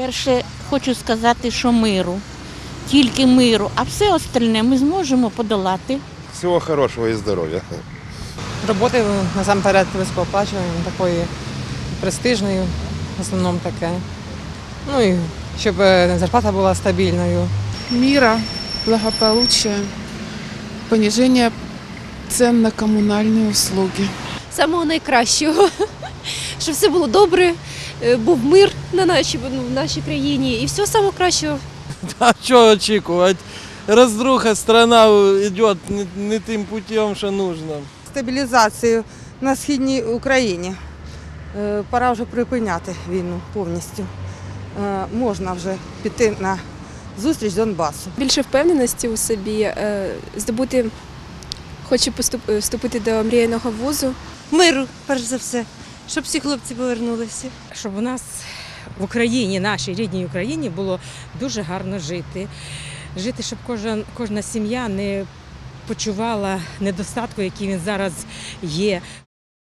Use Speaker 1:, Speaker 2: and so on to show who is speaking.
Speaker 1: Перше, хочу сказати, що миру, тільки миру, а все остальне ми зможемо подолати.
Speaker 2: Всего хорошего и здоровья.
Speaker 3: Роботи насамперед високооплачуваної, такої престижної, в основному таке. Ну і щоб е, зарплата була стабільною.
Speaker 4: мира, благополучия, понижение цен на коммунальные услуги.
Speaker 5: самого найкращого, щоб все було добре, був мир на нашій, ну, в нашій країні і всього самого кращого.
Speaker 6: А що очікувати? Роздруха, страна йде не, не тим путем, що нужно.
Speaker 7: стабілізацію на східній Україні. Е, Пора вже припиняти війну повністю. Е, Можна вже піти на зустріч Донбасу.
Speaker 8: більше впевненості у собі, е, здобути, хочу поступ- е, вступити до мріяного вузу.
Speaker 9: Миру, перш за все, щоб всі хлопці повернулися.
Speaker 10: щоб у нас в Україні, нашій рідній Україні, було дуже гарно жити. Жити, щоб кожна, кожна сім'я не почувала недостатку, який він зараз є.